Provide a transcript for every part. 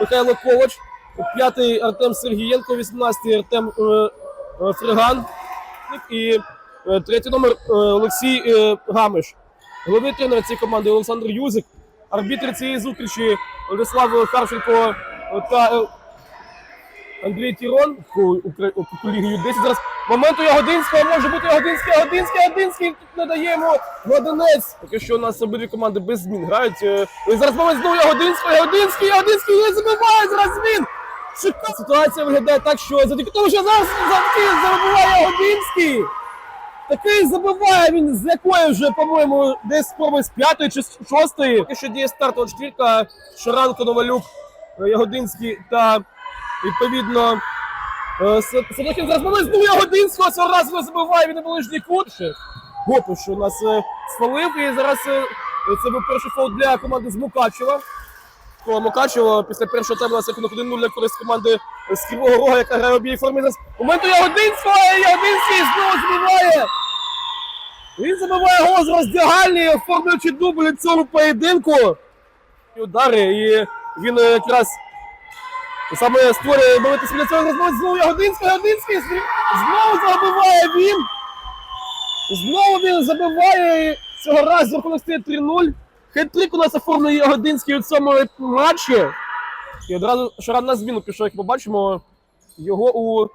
Михайло Ковач, п'ятий Артем Сергієнко, 18-й Артем е, е, Фриган і е, третій номер Олексій Гамиш. Головний тренер цієї команди Олександр Юзик, арбітр цієї зустрічі Владислав Харченко та Андрій Тірон Лігію 10. Зараз момент у Ягодинського може бути Ягодинський, Ягодинський, Ягодинський. Тут не даємо Гладинець. Поки що у нас обидві команди без змін грають. Е, зараз момент знову Ягодинського, Ягодинський, Ягодинський не забиває зараз змін. Шикарна ситуація виглядає так, що завдяки тому, що зараз забиває Ягодинський. Такий забиває він з якої вже, по-моєму, десь спроби з п'ятої чи шостої. Поки що діє стартова четвірка Шаранко, Новалюк, е, Ягодинський та відповідно е, С- Садокін зараз момент знову Ягодинського цього разу забиває, він на ближній кут. Ще Гопиш у нас е, свалив і зараз е, це був перший фол для команди з Мукачева. Мукачева після першого тайму у нас рахунок 1-0 для користь команди з Кривого Рога, яка грає в об'їй формі. Зараз момент у Ягодинського, і Ягодинський знову збиває. Він забиває гол з роздягальні, оформлюючи дубль цьому поєдинку. І удари, і він якраз саме створює молитись для цього розмови. Знову Ягодинський, Ягодинський знову забиває він. Знову він забиває цього разу рахунок стає 3-0. Хет-трик у нас оформлює Ягодинський у цьому матчі. І одразу Шаран на зміну пішов, як ми бачимо. Його у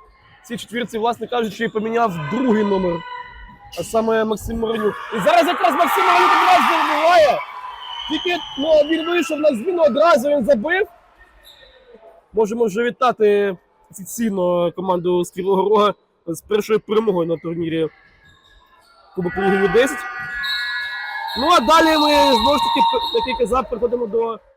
цій четвірці, власне кажучи, поміняв другий номер а саме Максим Моронюк. І зараз якраз Максим Моронюк одразу забиває. Тільки ну, він вийшов на зміну, одразу він забив. Можемо вже вітати офіційно команду з Кривого Рога з першою перемогою на турнірі Кубок Ліги 10. Ну а далі ми знову ж таки, як я казав, переходимо до